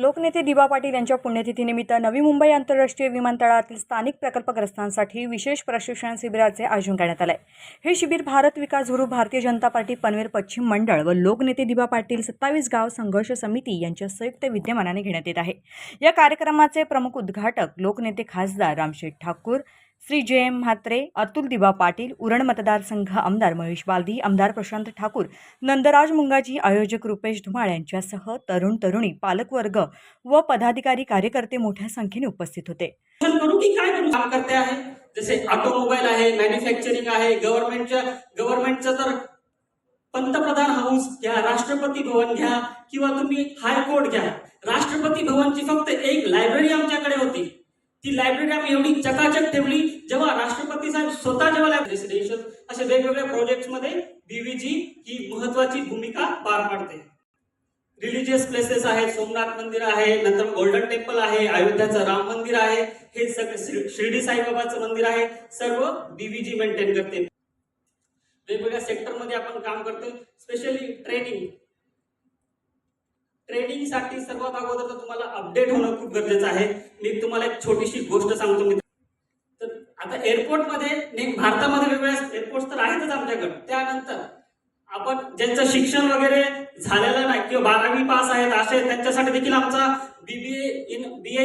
लोकनेते दिबा पाटील यांच्या पुण्यतिथीनिमित्त नवी मुंबई आंतरराष्ट्रीय विमानतळातील स्थानिक प्रकल्पग्रस्तांसाठी विशेष प्रशिक्षण शिबिराचे आयोजन करण्यात आले हे शिबिर भारत विकास गुरु भारतीय जनता पार्टी पनवेल पश्चिम मंडळ व लोकनेते दिबा पाटील सत्तावीस गाव संघर्ष समिती यांच्या संयुक्त विद्यमानाने घेण्यात येत आहे. या कार्यक्रमाचे प्रमुख उद्घाटक लोकनेते खासदार रामशेठ ठाकूर श्री जे एम म्हात्रे अतुल दिबा पाटील उरण मतदारसंघ आमदार महेश बालदी आमदार प्रशांत ठाकूर नंदराज मुंगाजी आयोजक रुपेश धुमाळ यांच्यासह तरुण तरुणी पालकवर्ग व पदाधिकारी कार्यकर्ते मोठ्या संख्येने उपस्थित होते. करू की काय करू? काम करते आहे. जसे ऑटोमोबाईल आहे मॅन्युफॅक्चरिंग आहे गव्हर्नमेंटच्या गव्हर्नमेंटचं तर पंतप्रधान हाऊस घ्या राष्ट्रपती भवन घ्या किंवा तुम्ही हायकोर्ट घ्या. राष्ट्रपती भवनची फक्त एक लायब्ररी आमच्याकडे होती. ती लायब्ररी आम्ही एवढी चकाचक ठेवली. जेव्हा राष्ट्रपती साहेब स्वतः जेव्हा रेसिडेन्शियल असे वेगवेगळ्या प्रोजेक्टमध्ये बीव्हीजी ही महत्वाची भूमिका पार पाडते. रिलिजियस प्लेसेस आहेत सोमनाथ मंदिर आहे नंतर गोल्डन टेम्पल आहे अयोध्याचं राम मंदिर आहे हे सगळे शिर्डी साईबाबाचं मंदिर आहे सर्व बीव्हीजी मेंटेन करते. वेगवेगळ्या सेक्टरमध्ये आपण काम करतो स्पेशली ट्रेनिंग ट्रेनिंगसाठी सर्वात अगोदर तर तुम्हाला अपडेट होणं खूप गरजेचं आहे. मी तुम्हाला एक छोटीशी गोष्ट सांगतो मी तर आता एअरपोर्टमध्ये नेम भारतामध्ये वेगवेगळ्या एअरपोर्ट तर आहेतच आमच्याकडे. त्यानंतर आपण ज्यांचं शिक्षण वगैरे झालेलं नाही किंवा बारावी पास आहेत असे त्यांच्यासाठी देखील आमचा बीबीए इन बी ए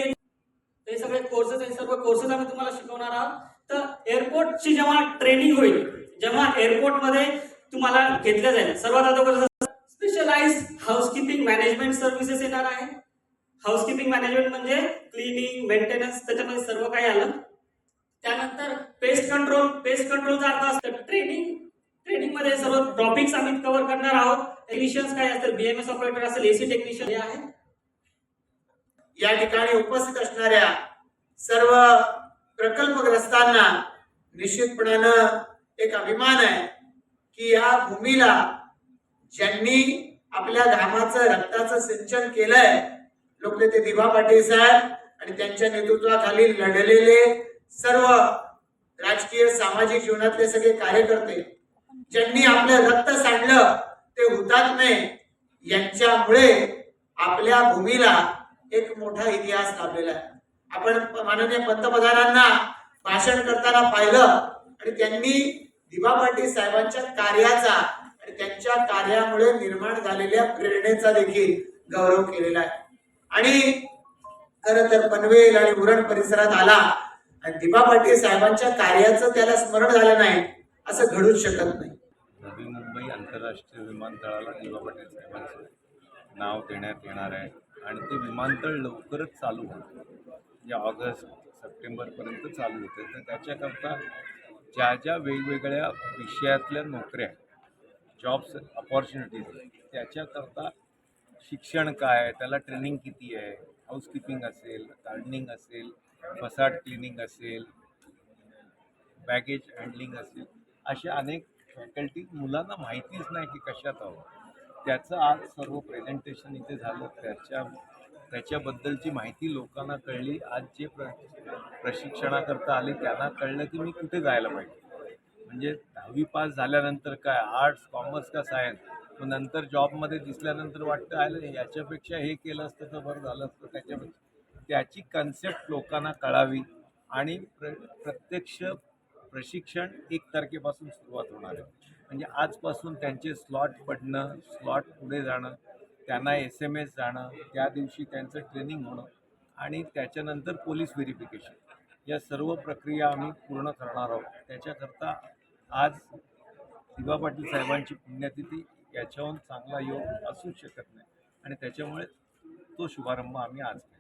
हे सगळे कोर्सेस हे सर्व कोर्सेस आम्ही तुम्हाला शिकवणार आहोत. तर एअरपोर्टची जेव्हा ट्रेनिंग होईल जेव्हा एअरपोर्टमध्ये तुम्हाला घेतलं जाईल सर्वात अगोदर स्पेशलाइज हाऊसकीपिंग मॅनेजमेंट सर्व्हिसेस येणार आहे. हाऊसकीपिंग मॅनेजमेंट म्हणजे क्लिनिंग मेंटेनन्स त्याच्यामध्ये सर्व काही आलं. त्यानंतर पेस्ट कंट्रोल पेस्ट कंट्रोलचा अर्थ असतं ट्रेनिंग ट्रेनिंगमध्ये सर्व टॉपिक्स आम्ही कव्हर करणार आहोत. टेक्निशियन्स काय असतील? बीएमएस ऑपरेटर असेल एसी टेक्निशियन हे आहे या ठिकाणी उपस्थित असणाऱ्या सर्व प्रकल्पग्रस्तांना निश्चितपणानं एक अभिमान आहे की या भूमीला ज्यांनी आपल्या घामाचं रक्ताचं सिंचन केलंय. लोकनेते दिभा पाटील साहेब आणि त्यांच्या नेतृत्वाखाली लढलेले सर्व राजकीय सामाजिक जीवनातले सगळे कार्यकर्ते ज्यांनी आपलं रक्त सांडलं ते हुतात्मे यांच्यामुळे आपल्या भूमीला एक मोठा इतिहास लाभलेला आहे. आपण माननीय पंतप्रधानांना भाषण करताना पाहिलं आणि त्यांनी दिबा पाटील साहेबांच्या कार्याचा आणि त्यांच्या कार्यामुळे निर्माण झालेल्या प्रेरणेचा देखील गौरव केलेला आहे. आणि खर तर पनवेल आणि उरण परिसरात आला आणि दिबा पाटील साहेबांच्या कार्याचं त्याला स्मरण झालं नाही असं घडूच शकत नाही. नवी मुंबई आंतरराष्ट्रीय विमानतळाला दिबा पाटील साहेबांचं नाव देण्यात येणार आहे आणि ते विमानतळ लवकरच चालू होतं म्हणजे ऑगस्ट सप्टेंबरपर्यंत चालू होते. तर त्याच्याकरता ज्या ज्या वेगवेगळ्या विषयातल्या नोकऱ्या जॉब्स अपॉर्च्युनिटीज त्याच्याकरता शिक्षण काय आहे? त्याला ट्रेनिंग किती आहे? हाऊसकीपिंग असेल गार्डनिंग असेल फसाट क्लिनिंग असेल बॅगेज हँडलिंग असेल अशा अनेक फॅकल्टी मुलांना माहितीच नाही की कशात हवं त्याचं आज सर्व प्रेझेंटेशन इथे झालं. त्याच्या त्याच्याबद्दलची माहिती लोकांना कळली. आज जे प्र प्रशिक्षणाकरता आले त्यांना कळलं की मी कुठे जायला पाहिजे. म्हणजे दहावी पास झाल्यानंतर काय? आर्ट्स कॉमर्स का सायन्स मग नंतर जॉबमध्ये दिसल्यानंतर वाटतं आलं याच्यापेक्षा हे केलं असतं तर बरं झालं असतं त्याच्यापेक्षा. त्याची कन्सेप्ट लोकांना कळावी आणि प्र प्रत्यक्ष प्रशिक्षण एक तारखेपासून सुरुवात होणार आहे. म्हणजे आजपासून त्यांचे स्लॉट पडणं स्लॉट पुढे जाणं त्यांना एस एम एस जाणं त्या दिवशी त्यांचं ट्रेनिंग होणं आणि त्याच्यानंतर पोलीस व्हेरिफिकेशन या सर्व प्रक्रिया आम्ही पूर्ण करणार आहोत. त्याच्याकरता आज दिवा पाटील साहेबांची पुण्यतिथी याच्याहून चांगला योग असूच शकत नाही. आणि त्याच्यामुळे तो शुभारंभ आम्ही आज केला.